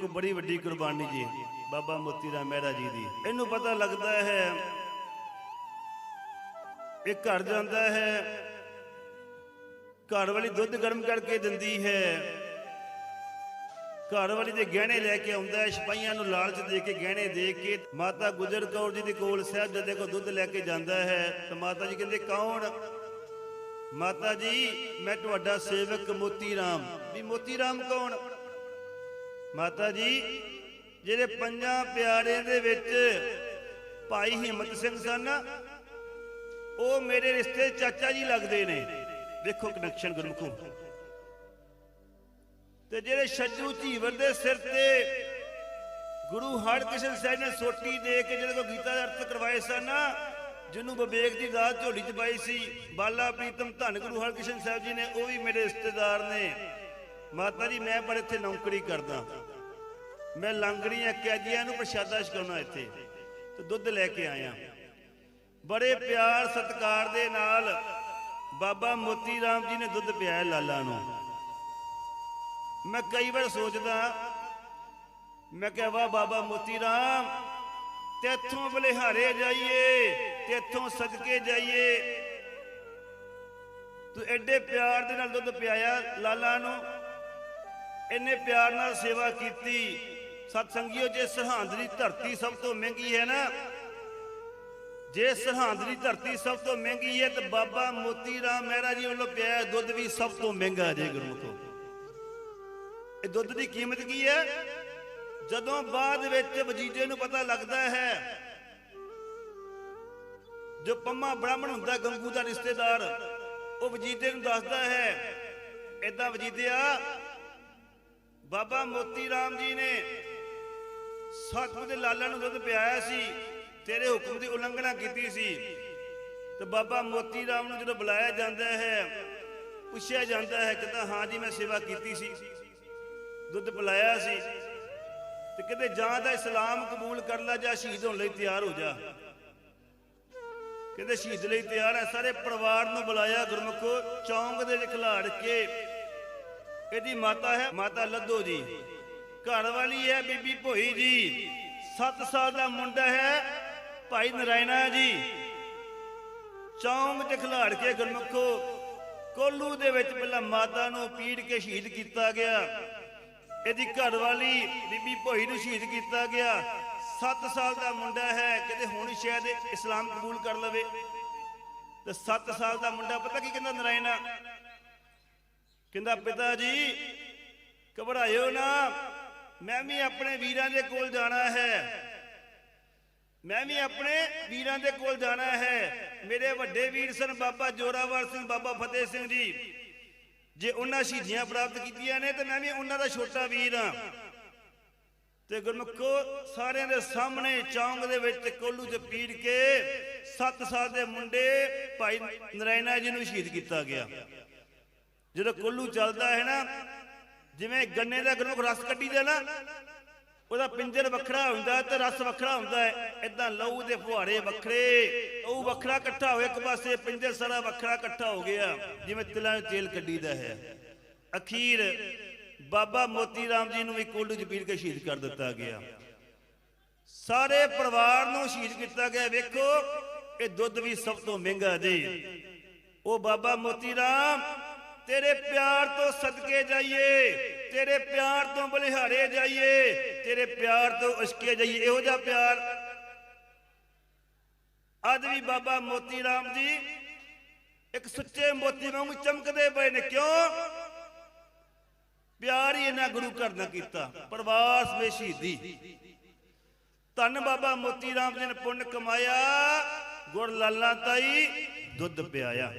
ਕੋ ਬੜੀ ਵੱਡੀ ਕੁਰਬਾਨੀ ਜੀ, ਬਾਬਾ ਮੋਤੀ ਰਾਮ ਮਹਿਰਾ ਜੀ ਦੀ। ਇਹਨੂੰ ਪਤਾ ਲੱਗਦਾ ਹੈ, ਇਹ ਘਰ ਜਾਂਦਾ ਹੈ, ਘਰ ਵਾਲੀ ਦੁੱਧ ਗਰਮ ਕਰਕੇ ਦਿੰਦੀ ਹੈ। ਘਰ ਵਾਲੀ ਦੇ ਗਹਿਣੇ ਲੈ ਕੇ ਆਉਂਦਾ ਹੈ, ਸਿਪਾਹੀਆਂ ਨੂੰ ਲਾਲਚ ਦੇ ਕੇ ਗਹਿਣੇ ਦੇ ਕੇ, ਮਾਤਾ ਗੁਜਰ ਕੌਰ ਜੀ ਦੇ ਕੋਲ ਸਾਹਿਬਜ਼ਾਦੇ ਕੋਲ ਦੁੱਧ ਲੈ ਕੇ ਜਾਂਦਾ ਹੈ। ਤਾਂ ਮਾਤਾ ਜੀ ਕਹਿੰਦੇ, ਕੌਣ? ਮਾਤਾ ਜੀ, ਮੈਂ ਤੁਹਾਡਾ ਸੇਵਕ ਮੋਤੀ ਰਾਮ। ਵੀ ਮੋਤੀ ਰਾਮ ਕੌਣ? ਮਾਤਾ ਜੀ, ਜਿਹੜੇ ਪੰਜਾਂ ਪਿਆਰਿਆਂ ਦੇ ਵਿੱਚ ਭਾਈ ਹਿੰਮਤ ਸਿੰਘ ਸਨ, ਉਹ ਮੇਰੇ ਰਿਸ਼ਤੇ ਚਾਚਾ ਜੀ ਲੱਗਦੇ ਨੇ। ਦੇਖੋ ਕਨੈਕਸ਼ਨ ਗੁਰਮੁਖੋ। ਤੇ ਜਿਹੜੇ ਛੱਜੂ ਝੀਵਰ ਦੇ ਸਿਰ ਤੇ ਗੁਰੂ ਹਰਕ੍ਰਿਸ਼ਨ ਸਾਹਿਬ ਨੇ ਸੋਟੀ ਦੇ ਕੇ ਜਿਹੜੇ ਕੋ ਗੀਤਾ ਦੇ ਅਰਥ ਕਰਵਾਏ ਸਨ, ਜਿਹਨੂੰ ਵਿਵੇਕ ਦੀ ਦਾਤ ਝੋਲੀ ਚ ਪਾਈ ਸੀ, ਬਾਲਾ ਪ੍ਰੀਤਮ ਧੰਨ ਗੁਰੂ ਹਰਕ੍ਰਿਸ਼ਨ ਸਾਹਿਬ ਜੀ ਨੇ, ਉਹ ਵੀ ਮੇਰੇ ਰਿਸ਼ਤੇਦਾਰ ਨੇ। ਮਾਤਾ ਜੀ, ਮੈਂ ਪਰ ਇੱਥੇ ਨੌਕਰੀ ਕਰਦਾ। ਮੈਂ ਲੰਗੜੀਆਂ ਕੈਦੀਆਂ ਨੂੰ ਪ੍ਰਸ਼ਾਦਾ ਛਕਾਉਣਾ ਇੱਥੇ ਤੇ ਦੁੱਧ ਲੈ ਕੇ ਆਇਆ। ਬੜੇ ਪਿਆਰ ਸਤਿਕਾਰ ਦੇ ਨਾਲ ਬਾਬਾ ਮੋਤੀ ਰਾਮ ਜੀ ਨੇ ਦੁੱਧ ਪਿਆਇਆ ਲਾਲਾ ਨੂੰ। ਮੈਂ ਕਈ ਵਾਰ ਸੋਚਦਾ, ਮੈਂ ਕਿਹਾ ਵਾ ਬਾਬਾ ਮੋਤੀ ਰਾਮ ਤੇਥੋਂ ਬਲਿਹਾਰੇ ਜਾਈਏ ਤੇਥੋਂ ਸਦਕੇ ਜਾਈਏ। ਤੂੰ ਐਡੇ ਪਿਆਰ ਦੇ ਨਾਲ ਦੁੱਧ ਪਿਆਇਆ ਲਾਲਾ ਨੂੰ। ਇੰਨੇ ਪਿਆਰ ਨਾਲ ਸੇਵਾ ਕੀਤੀ। ਸਤ ਸੰਗਿਓ ਜੇ ਸਰਹੰਦ ਦੀ ਧਰਤੀ ਸਭ ਤੋਂ ਮਹਿੰਗੀ ਹੈ ਨਾ, ਜੇ ਸਰਹੰਦ ਦੀ ਧਰਤੀ ਸਭ ਤੋਂ ਮਹਿੰਗੀ ਹੈ, ਤੇ ਬਾਬਾ ਮੋਤੀ ਰਾਮ ਮਹਿਰਾ ਜੀ ਵੱਲੋਂ ਪਿਆਇਆ ਦੁੱਧ ਵੀ ਸਭ ਤੋਂ ਮਹਿੰਗਾ ਜੇ ਗੁਰਮੁਖੋ ਇਹ ਦੁੱਧ ਦੀ ਕੀਮਤ ਕੀ ਹੈ? ਜਦੋਂ ਬਾਅਦ ਵਿੱਚ ਵਜੀਦੇ ਨੂੰ ਪਤਾ ਲੱਗਦਾ ਹੈ, ਜੋ ਪੰਮਾ ਬ੍ਰਾਹਮਣ ਹੁੰਦਾ, ਗੰਗੂ ਦਾ ਰਿਸ਼ਤੇਦਾਰ, ਉਹ ਵਜੀਦੇ ਨੂੰ ਦੱਸਦਾ ਹੈ ਇਦਾਂ ਵਜੀਦਿਆ ਬਾਬਾ ਮੋਤੀ ਰਾਮ ਜੀ ਨੇ ਸਤਿਗੁਰ ਦੇ ਲਾਲਾ ਨੂੰ ਦੁੱਧ ਪਿਆਇਆ ਸੀ, ਤੇਰੇ ਹੁਕਮ ਦੀ ਉਲੰਘਣਾ ਕੀਤੀ ਸੀ। ਤੇ ਬਾਬਾ ਮੋਤੀ ਰਾਮ ਨੂੰ ਜਦੋਂ ਬੁਲਾਇਆ ਜਾਂਦਾ ਹੈ, ਪੁੱਛਿਆ ਜਾਂਦਾ ਹੈ ਕਹਿੰਦਾ ਹਾਂ ਜੀ, ਮੈਂ ਸੇਵਾ ਕੀਤੀ ਸੀ, ਦੁੱਧ ਪਿਲਾਇਆ ਸੀ। ਤੇ ਕਹਿੰਦੇ ਜਾਂ ਤਾਂ ਇਸਲਾਮ ਕਬੂਲ ਕਰ ਲੈ ਜਾਂ ਸ਼ਹੀਦ ਹੋਣ ਲਈ ਤਿਆਰ ਹੋ ਜਾ। ਕਹਿੰਦੇ ਸ਼ਹੀਦ ਲਈ ਤਿਆਰ ਹੈ, ਸਾਰੇ ਪਰਿਵਾਰ ਨੂੰ ਬੁਲਾਇਆ ਗੁਰਮੁਖੋ, ਚੌਂਕ ਦੇ ਵਿੱਚ ਖਿਲਾੜ ਕੇ ਇਹਦੀ ਮਾਤਾ ਹੈ, ਮਾਤਾ ਲੱਦੋ ਜੀ ਘਰ ਵਾਲੀ ਹੈ, ਬੀਬੀ ਭੋਈ ਜੀ 7 ਸਾਲ ਦਾ ਮੁੰਡਾ ਹੈ, ਭਾਈ ਨਰਾਇਣਾ ਜੀ। ਚੌਂਕ ਤੇ ਖਿਲਾੜ ਕੇ ਗੁਰਮੁਖੋ, ਕੋਲੂ ਦੇ ਵਿੱਚ ਪਹਿਲਾਂ ਮਾਤਾ ਨੂੰ ਪੀੜ ਕੇ ਸ਼ਹੀਦ ਕੀਤਾ ਗਿਆ। ਇਹਦੀ ਘਰ ਵਾਲੀ ਬੀਬੀ ਭੋਈ ਨੂੰ ਸ਼ਹੀਦ ਕੀਤਾ ਗਿਆ। 7 ਸਾਲ ਦਾ ਮੁੰਡਾ ਹੈ, ਕਿਤੇ ਹੁਣ ਸ਼ਾਇਦ ਇਸਲਾਮ ਕਬੂਲ ਕਰ ਲਵੇ। ਤੇ 7 ਸਾਲ ਦਾ ਮੁੰਡਾ, ਪਤਾ ਕੀ ਕਹਿੰਦਾ ਨਰਾਇਣਾ? ਕਹਿੰਦਾ, ਪਿਤਾ ਜੀ, ਘਬਰਾਇਓ ਨਾ। ਮੈਂ ਵੀ ਆਪਣੇ ਵੀਰਾਂ ਦੇ ਕੋਲ ਜਾਣਾ ਹੈ। ਮੈਂ ਵੀ ਆਪਣੇ ਵੀਰਾਂ ਦੇ ਕੋਲ ਜਾਣਾ ਹੈ। ਮੇਰੇ ਵੱਡੇ ਵੀਰ ਸਨ ਬਾਬਾ ਜੋਰਾਵਰ ਸਿੰਘ, ਬਾਬਾ ਫਤਿਹ ਸਿੰਘ ਜੀ। ਜੇ ਉਹਨਾਂ ਸ਼ਹੀਦੀਆਂ ਪ੍ਰਾਪਤ ਕੀਤੀਆਂ ਨੇ, ਤੇ ਮੈਂ ਵੀ ਉਹਨਾਂ ਦਾ ਛੋਟਾ ਵੀਰ ਹਾਂ। ਤੇ ਗੁਰਮੁਖੋ, ਸਾਰਿਆਂ ਦੇ ਸਾਹਮਣੇ ਚੌਂਕ ਦੇ ਵਿੱਚ ਕੋਲੂ 'ਚ ਪੀੜ ਕੇ 7 ਸਾਲ ਦੇ ਮੁੰਡੇ ਭਾਈ ਨਰਾਇਣਾ ਜੀ ਨੂੰ ਸ਼ਹੀਦ ਕੀਤਾ ਗਿਆ। ਜਦੋਂ ਕੋਲੂ ਚੱਲਦਾ ਹੈ ਨਾ, ਜਿਵੇਂ ਗੰਨੇ ਦਾ ਗੁਰਮੁਖ ਰਸ ਕੱਢੀਦਾ ਨਾ, ਉਹਦਾ ਪਿੰਜਰ ਵੱਖਰਾ ਹੁੰਦਾ ਤੇ ਰਸ ਵੱਖਰਾ ਹੁੰਦਾ ਹੈ। ਇਦਾਂ ਲਹੂ ਦੇ ਫੁਹਾਰੇ ਵੱਖਰੇ ਉਹ ਵੱਖਰਾ ਇਕੱਠਾ ਹੋਇਆ, ਇੱਕ ਪਾਸੇ ਪਿੰਜਰ ਸਾਰਾ ਵੱਖਰਾ ਇਕੱਠਾ ਹੋ ਗਿਆ, ਜਿਵੇਂ ਤਿਲਾਂ ਵਿੱਚ ਤੇਲ ਕੱਢੀਦਾ ਹੈ। ਅਖੀਰ ਬਾਬਾ ਮੋਤੀ ਰਾਮ ਜੀ ਨੂੰ ਵੀ ਕੋਲੂ ਚ ਪੀੜ ਕੇ ਸ਼ਹੀਦ ਕਰ ਦਿੱਤਾ ਗਿਆ। ਸਾਰੇ ਪਰਿਵਾਰ ਨੂੰ ਸ਼ਹੀਦ ਕੀਤਾ ਗਿਆ। ਵੇਖੋ, ਇਹ ਦੁੱਧ ਵੀ ਸਭ ਤੋਂ ਮਹਿੰਗਾ ਜੀ। ਉਹ ਬਾਬਾ ਮੋਤੀ ਰਾਮ ਤੇਰੇ ਪਿਆਰ ਤੋਂ ਸਦਕੇ ਜਾਈਏ, ਤੇਰੇ ਪਿਆਰ ਤੋਂ ਬਲਿਹਾਰੇ ਜਾਈਏ, ਤੇਰੇ ਪਿਆਰ ਤੋਂ ਉਸਕੇ ਜਾਈਏ। ਇਹੋ ਜਿਹਾ ਪਿਆਰ ਅੱਜ ਵੀ ਬਾਬਾ ਮੋਤੀ ਰਾਮ ਜੀ ਇੱਕ ਸੁੱਚੇ ਮੋਤੀ ਵਾਂਗੂ ਚਮਕਦੇ ਪਏ ਨੇ। ਕਿਉਂ? ਪਿਆਰ ਹੀ ਇਹਨਾਂ ਗੁਰੂ ਘਰ ਦਾ ਕੀਤਾ, ਪ੍ਰਵਾਸ ਵਿੱਚ ਸ਼ਹੀਦੀ। ਧੰਨ ਬਾਬਾ ਮੋਤੀ ਰਾਮ ਜੀ ਨੇ ਪੁੰਨ ਕਮਾਇਆ ਗੁਰ ਲਾਲਾ ਤਾਈ, ਦੁੱਧ ਪਿਆਇਆ।